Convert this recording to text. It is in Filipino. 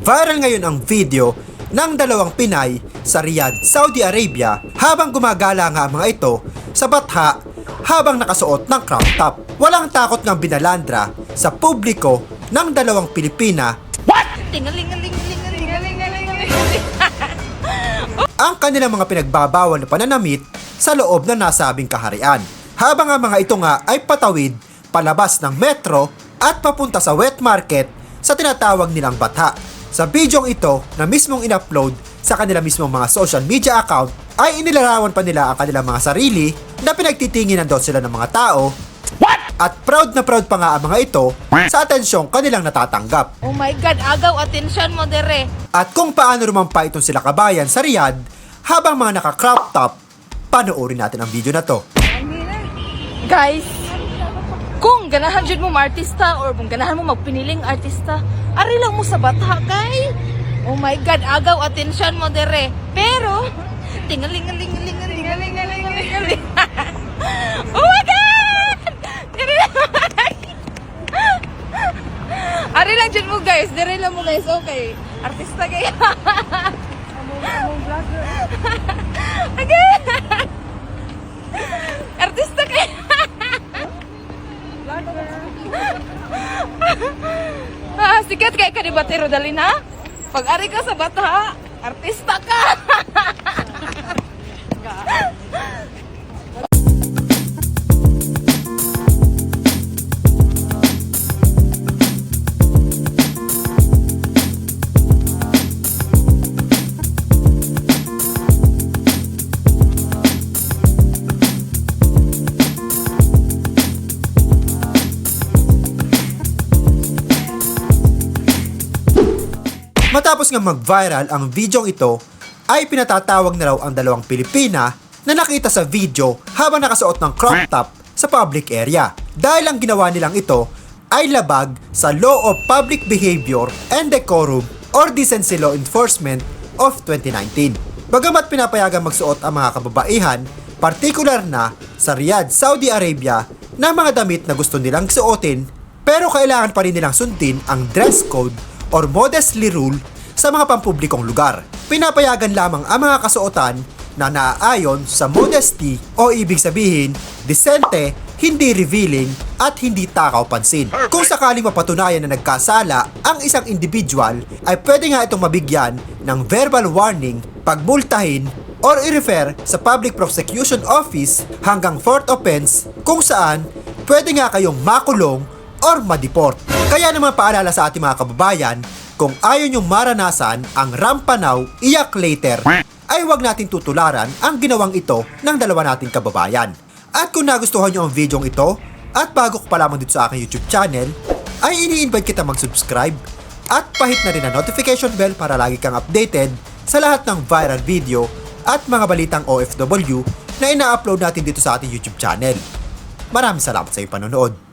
Viral ngayon ang video ng dalawang Pinay sa Riyadh, Saudi Arabia habang gumagala nga ang mga ito sa batha habang nakasuot ng crop top. Walang takot ngang binalandra sa publiko ng dalawang Pilipina Tingalingalingalingalingalingaling. ang kanilang mga pinagbabawal na pananamit sa loob ng nasabing kaharian. Habang ang mga ito nga ay patawid palabas ng metro at papunta sa wet market sa tinatawag nilang batha. Sa bidyong ito na mismong in-upload sa kanila mismong mga social media account ay inilarawan pa nila ang kanilang mga sarili na pinagtitinginan daw sila ng mga tao at proud na proud pa nga ang mga ito sa atensyong kanilang natatanggap. Oh my God, agaw, attention mo dere. At kung paano rumampa itong sila kabayan sa Riyadh habang mga naka-crop top, panoorin natin ang video na to. Guys, kung ganahan dyan mo artista or kung ganahan mo magpiniling artista, ari lang mo sa bata, kay. Oh my God, agaw, attention mo dere. Pero, tingalingalingalingalingalingaling. oh my God! Ari lang dyan mo guys, dire lang mo guys, okay. Artista kayo. Sikat kay ka di batero dali na. Pag ari ka sa bata, artista ka. Matapos nga mag-viral ang videong ito, ay pinatatawag na raw ang dalawang Pilipina na nakita sa video habang nakasuot ng crop top sa public area. Dahil ang ginawa nilang ito ay labag sa Law of Public Behavior and Decorum or Decency Law Enforcement of 2019. Bagamat pinapayagan magsuot ang mga kababaihan, partikular na sa Riyadh, Saudi Arabia, na mga damit na gusto nilang suotin, pero kailangan pa rin nilang sundin ang dress code or modestly rule sa mga pampublikong lugar. Pinapayagan lamang ang mga kasuotan na naaayon sa modesty o ibig sabihin, disente, hindi revealing at hindi takaw pansin. Kung sakaling mapatunayan na nagkasala ang isang individual ay pwede nga itong mabigyan ng verbal warning, pagbultahin, or i-refer sa Public Prosecution Office hanggang fourth offense kung saan pwede nga kayong makulong or madeport. Kaya naman paalala sa ating mga kababayan, kung ayaw nyong maranasan ang rampanaw, iyak later, ay huwag natin tutularan ang ginawang ito ng dalawa nating kababayan. At kung nagustuhan nyo ang videong ito, at bago ko pa lamang dito sa aking YouTube channel, ay ini-invite kita mag-subscribe at pahit na rin ang notification bell para lagi kang updated sa lahat ng viral video at mga balitang OFW na ina-upload natin dito sa ating YouTube channel. Maraming salamat sa iyong panonood.